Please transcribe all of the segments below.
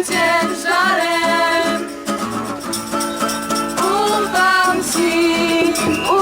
mym ciężarem. Ufam ci, ufam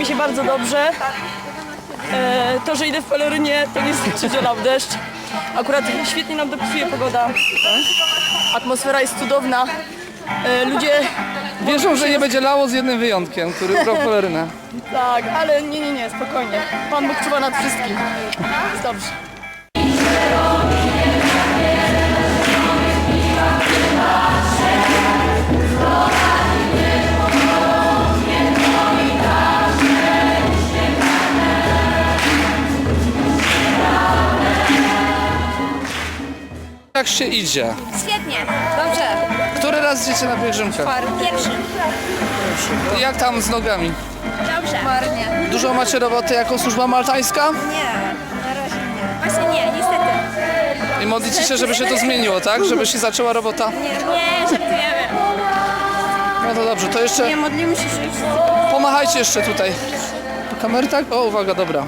mi się bardzo dobrze. E, to, że idę w pelerynie, to nie znaczy, że lał deszcz. Akurat świetnie nam dopisuje pogoda. Atmosfera jest cudowna. E, ludzie Wierzą, że nie będzie lało z jednym wyjątkiem, który ubrał pelerynę. tak, ale nie, nie, nie, spokojnie. Pan Bóg czuwa nad wszystkim. Jest dobrze. Jak się idzie? Świetnie, dobrze. Który raz idziecie na pielgrzymkę? Pierwszy. Jak tam z nogami? Dobrze. Marnie. Dużo macie roboty jako służba maltańska? Nie, na razie nie. Właśnie nie, niestety. I modlicie się, żeby się to zmieniło, tak? Żeby się zaczęła robota? Nie, nie żartujemy. No to dobrze, to jeszcze Nie, modlimy się, że już pomachajcie jeszcze tutaj. Do kamery, tak? O, uwaga, dobra.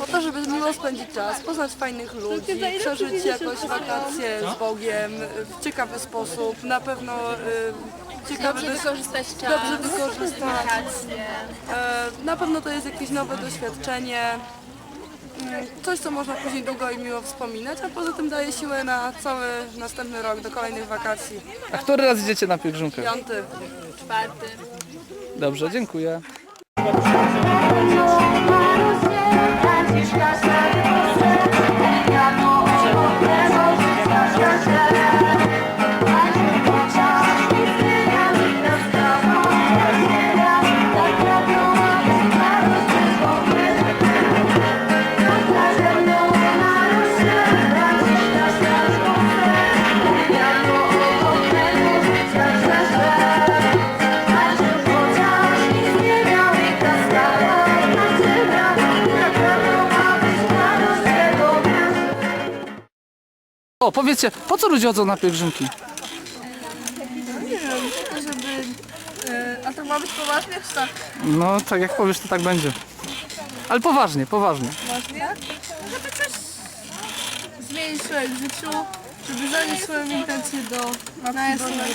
Po to, żeby miło spędzić czas, poznać fajnych ludzi, przeżyć jakoś wakacje z Bogiem w ciekawy sposób. Na pewno y, ciekawy Dobrze wykorzystać czas, dobrze wykorzystać. wakacje. E, na pewno to jest jakieś nowe doświadczenie. Mm, Coś, co można później długo i miło wspominać, a poza tym daje siłę na cały następny rok, do kolejnych wakacji. A który raz idziecie na pielgrzymkę? Piąty. Czwarty. Dobrze, dziękuję. O, powiedzcie, po co ludzie chodzą na pielgrzymki? A to ma być poważnie, czy tak? No, tak jak powiesz, to tak będzie. Ale poważnie, poważnie. Zmienić człowiek w życiu, żeby zanieść swoją intencję do Matki Bożej.